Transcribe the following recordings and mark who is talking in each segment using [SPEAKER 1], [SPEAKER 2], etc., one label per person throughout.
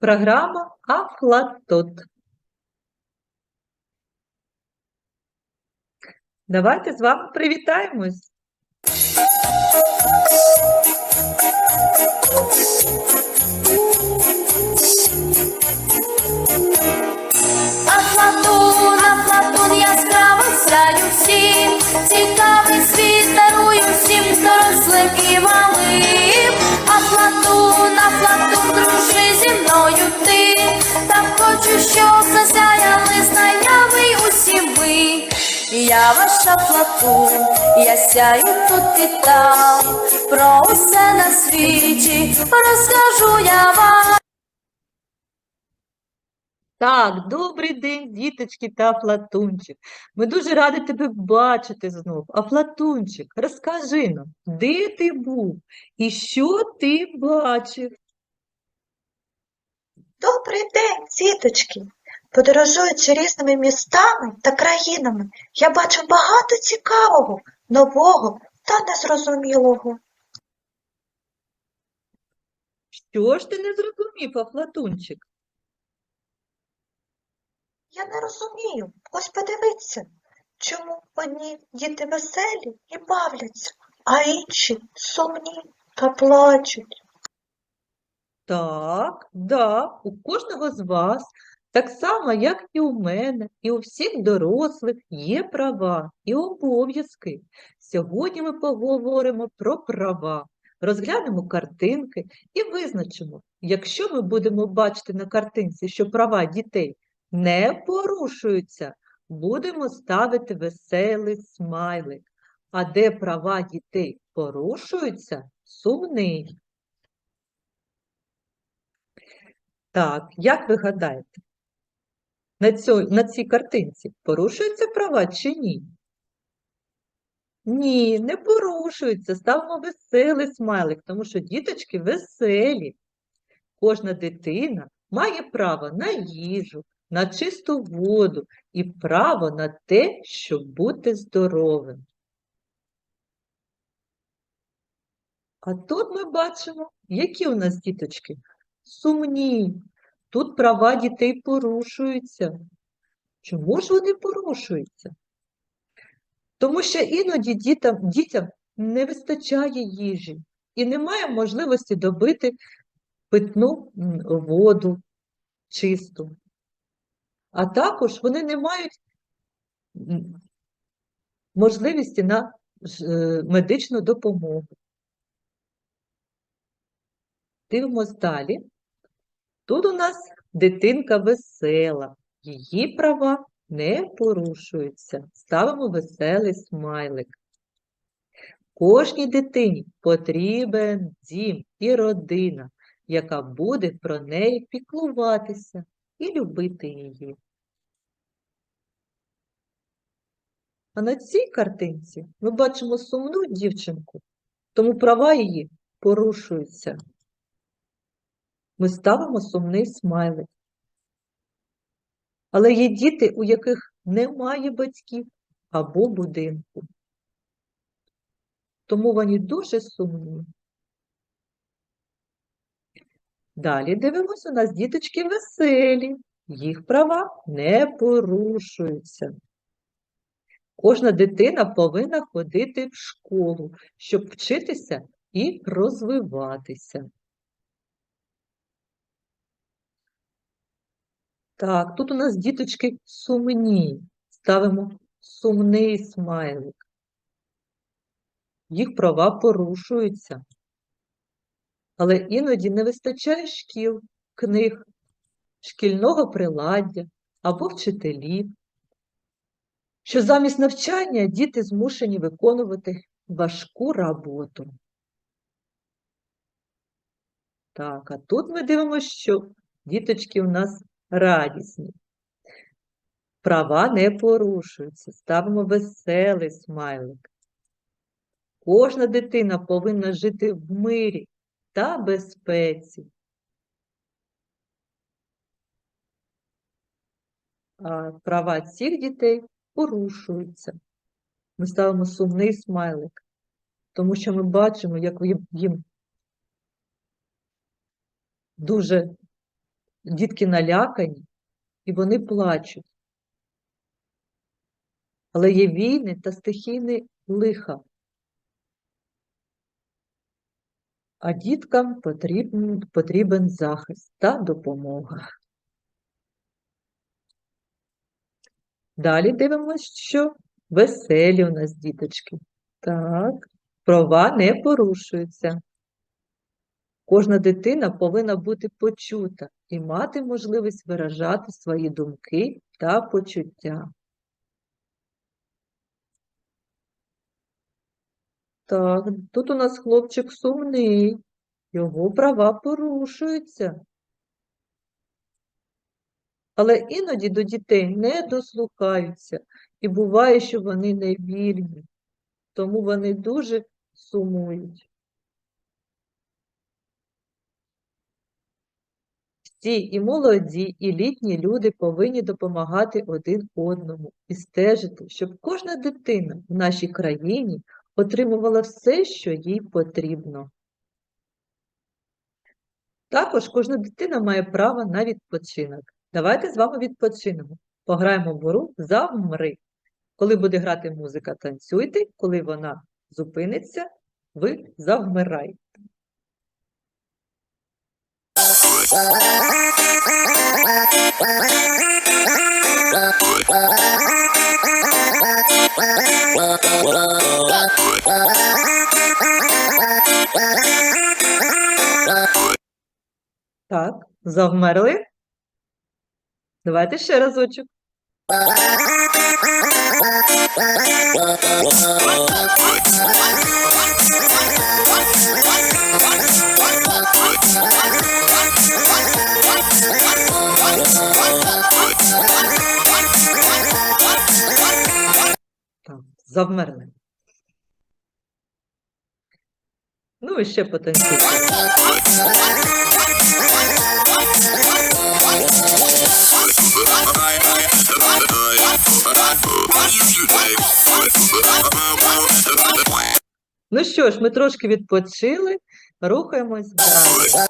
[SPEAKER 1] Програма Афлатот. Давайте з вами привітаємось.
[SPEAKER 2] Афлатун, Афлатун, яскраво сяю всім, цікавий світ дарую всім дорослим і малим. Афлатун, Афлатун, хочу, щоб засяяли знайомий усі ви. Я ваш Афлатун, я сяю тут і там, про усе на світі розкажу я вам.
[SPEAKER 1] Так, добрий день, діточки та Афлатунчик. Ми дуже раді тебе бачити знов. Афлатунчик, розкажи нам, де ти був і що ти бачив?
[SPEAKER 3] Добрий день, діточки! Подорожуючи різними містами та країнами, я бачу багато цікавого, нового та незрозумілого.
[SPEAKER 1] Що ж ти не зрозумів, Афлатунчик?
[SPEAKER 3] Я не розумію, ось подивіться, чому одні діти веселі і бавляться, а інші сумні та плачуть.
[SPEAKER 1] Так, да, у кожного з вас, так само, як і у мене, і у всіх дорослих є права і обов'язки. Сьогодні ми поговоримо про права, розглянемо картинки і визначимо, якщо ми будемо бачити на картинці, що права дітей не порушуються, будемо ставити веселий смайлик. А де права дітей порушуються, сумний. Так, як ви гадаєте, на, цьо, на цій картинці порушуються права чи ні? Ні, не порушуються. Ставимо веселий смайлик, тому що діточки веселі. Кожна дитина має право на їжу, на чисту воду і право на те, щоб бути здоровим. А тут ми бачимо, які у нас діточки сумні. Тут права дітей порушуються. Чому ж вони порушуються? Тому що іноді дітям, дітям не вистачає їжі і немає можливості добити питну воду чисту. А також вони не мають можливості на е, медичну допомогу. Дивимось далі. Тут у нас дитинка весела, її права не порушуються. Ставимо веселий смайлик. Кожній дитині потрібен дім і родина, яка буде про неї піклуватися і любити її. А на цій картинці ми бачимо сумну дівчинку, тому права її порушуються. Ми ставимо сумний смайлик. Але є діти, у яких немає батьків або будинку. Тому вони дуже сумні. Далі дивимося, у нас діточки веселі, їх права не порушуються. Кожна дитина повинна ходити в школу, щоб вчитися і розвиватися. Так, тут у нас діточки сумні. Ставимо сумний смайлик. Їх права порушуються. Але іноді не вистачає шкіл, книг, шкільного приладдя або вчителів, що замість навчання діти змушені виконувати важку роботу. Так, а тут ми дивимося, що діточки у нас радісні. Права не порушуються. Ставимо веселий смайлик. Кожна дитина повинна жити в мирі та безпеці. А права цих дітей порушуються. Ми ставимо сумний смайлик, тому що ми бачимо, як їм дуже дітки налякані і вони плачуть. Але є війни та стихійні лиха. А діткам потрібен, потрібен захист та допомога. Далі дивимося, що веселі у нас діточки. Так, права не порушуються. Кожна дитина повинна бути почута і мати можливість виражати свої думки та почуття. Так, тут у нас хлопчик сумний, його права порушуються. Але іноді до дітей не дослухаються, і буває, що вони не вільні, тому вони дуже сумують. Всі і молоді, і літні люди повинні допомагати один одному і стежити, щоб кожна дитина в нашій країні отримувала все, що їй потрібно. Також кожна дитина має право на відпочинок. Давайте з вами відпочинемо. Пограємо в гру «Завмри». Коли буде грати музика, танцюйте, коли вона зупиниться, ви завмирайте. Так, завмерли? Давайте ще разочок. Так, завмерли. Ну і ще потанцюйте. Ну що ж, ми трошки відпочили, рухаємось далі.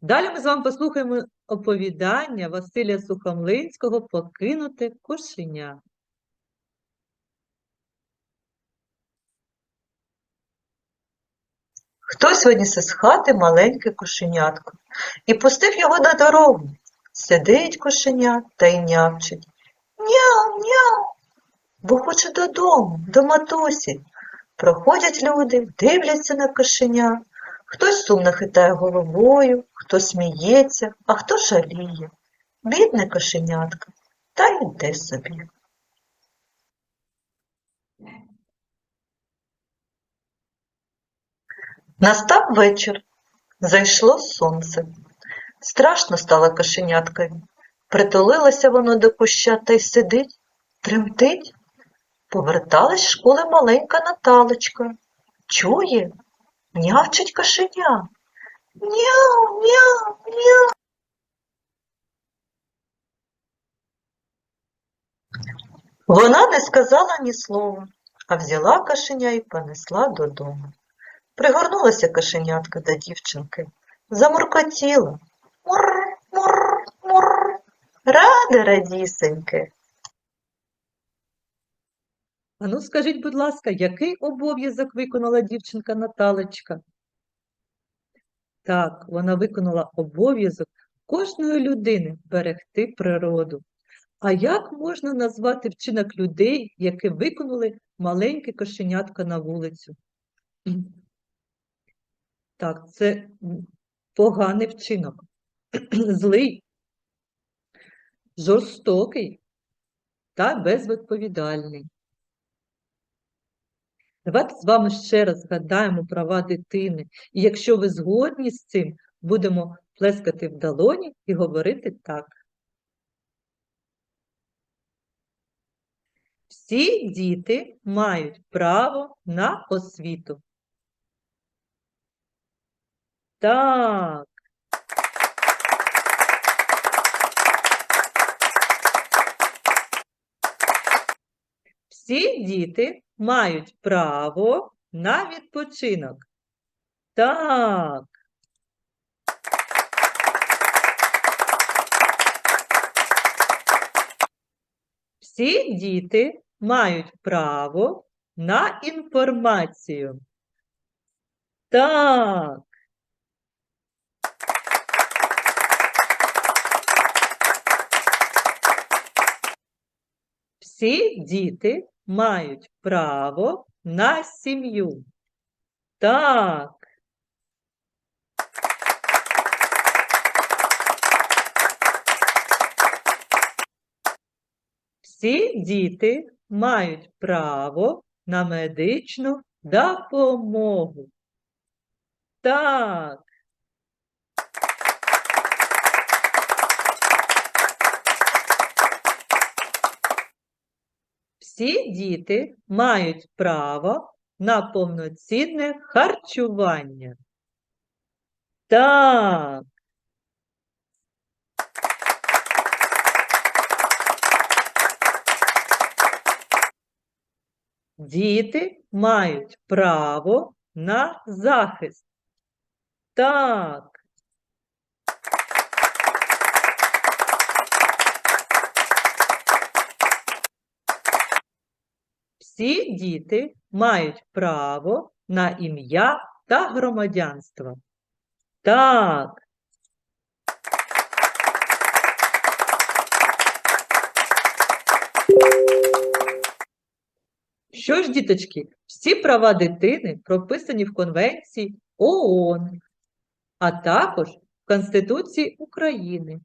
[SPEAKER 1] Далі ми з вами послухаємо оповідання Василя Сухомлинського «Покинуте кошеня».
[SPEAKER 3] Хтось виніс із хати маленьке кошенятко і пустив його на дорогу. Сидить кошеня та й нявчить. Няу, няу, бо хоче додому, до матусі. Проходять люди, дивляться на кошеня. Хтось сумно хитає головою, хто сміється, а хто жаліє. Бідне кошенятко, та йде собі. Настав вечір. Зайшло сонце. Страшно стало кошеняткові. Притулилося воно до куща та й сидить, тремтить. Поверталась з школи маленька Наталочка. Чує, нявчить кошеня. Няу, няу, няу. Вона не сказала ні слова, а взяла кошеня і понесла додому. Пригорнулася кошенятка до дівчинки, замуркотіла. Мур, мур, мур. Раде, радісеньке.
[SPEAKER 1] А ну скажіть, будь ласка, який обов'язок виконала дівчинка Наталочка? Так, вона виконала обов'язок кожної людини берегти природу. А як можна назвати вчинок людей, які виконали маленьке кошенятко на вулицю? Так, це поганий вчинок, злий, жорстокий та безвідповідальний. Давайте з вами ще раз згадаємо права дитини. І якщо ви згодні з цим, будемо плескати в долоні і говорити так. Всі діти мають право на освіту. Так. Всі діти мають право на відпочинок. Так. Всі діти мають право на інформацію. Так. Всі діти мають право на сім'ю. Так. Всі діти мають право на медичну допомогу. Так. Всі діти мають право на повноцінне харчування. Так. Діти мають право на захист. Так. Всі діти мають право на ім'я та громадянство. Так. Що ж, діточки, всі права дитини прописані в Конвенції ООН, а також в Конституції України,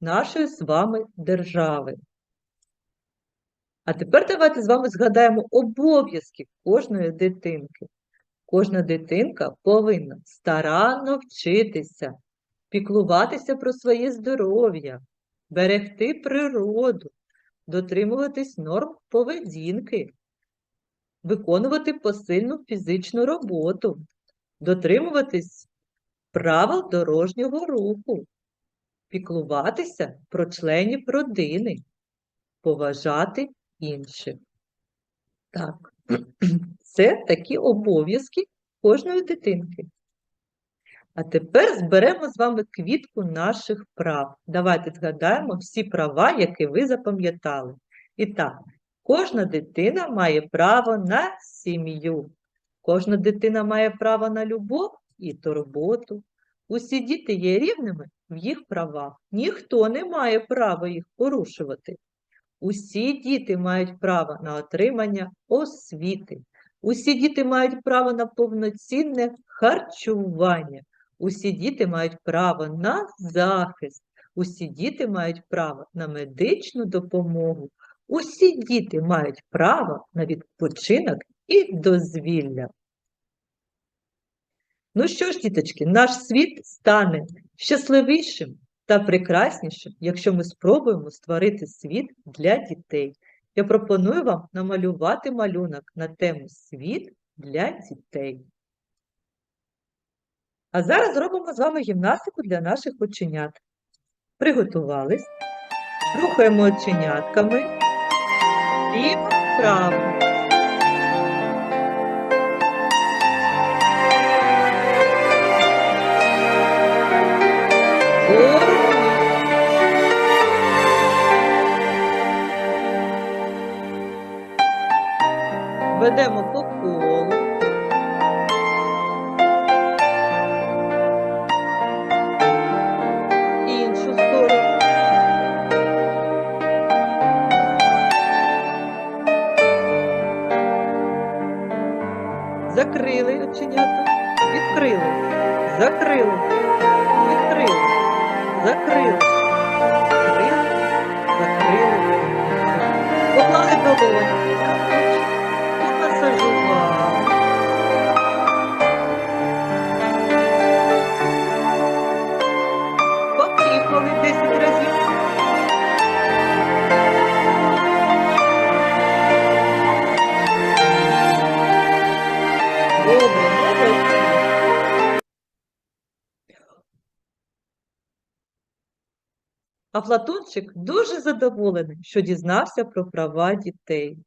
[SPEAKER 1] нашої з вами держави. А тепер давайте з вами згадаємо обов'язки кожної дитинки. Кожна дитинка повинна старанно вчитися, піклуватися про своє здоров'я, берегти природу, дотримуватись норм поведінки, виконувати посильну фізичну роботу, дотримуватись правил дорожнього руху, піклуватися про членів родини, поважати інших. Так, це такі обов'язки кожної дитинки. А тепер зберемо з вами квітку наших прав. Давайте згадаємо всі права, які ви запам'ятали. І так, кожна дитина має право на сім'ю. Кожна дитина має право на любов і турботу. Усі діти є рівними в їх правах. Ніхто не має права їх порушувати. Усі діти мають право на отримання освіти. Усі діти мають право на повноцінне харчування. Усі діти мають право на захист. Усі діти мають право на медичну допомогу. Усі діти мають право на відпочинок і дозвілля. Ну що ж, діточки, наш світ стане щасливішим та прекраснішим, якщо ми спробуємо створити світ для дітей. Я пропоную вам намалювати малюнок на тему Світ для дітей. А зараз зробимо з вами гімнастику для наших оченят. Приготувались. Рухаємо оченятками. Ліво, вправо. Ведемо по колу. Іншу сторону. Закрили оченята, відкрили, закрили, відкрили, закрили, закрили, закрили. Поклали долоні. А Платончик дуже задоволений, що дізнався про права дітей.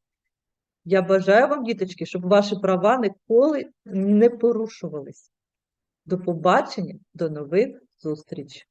[SPEAKER 1] Я бажаю вам, діточки, щоб ваші права ніколи не порушувались. До побачення, до нових зустрічей!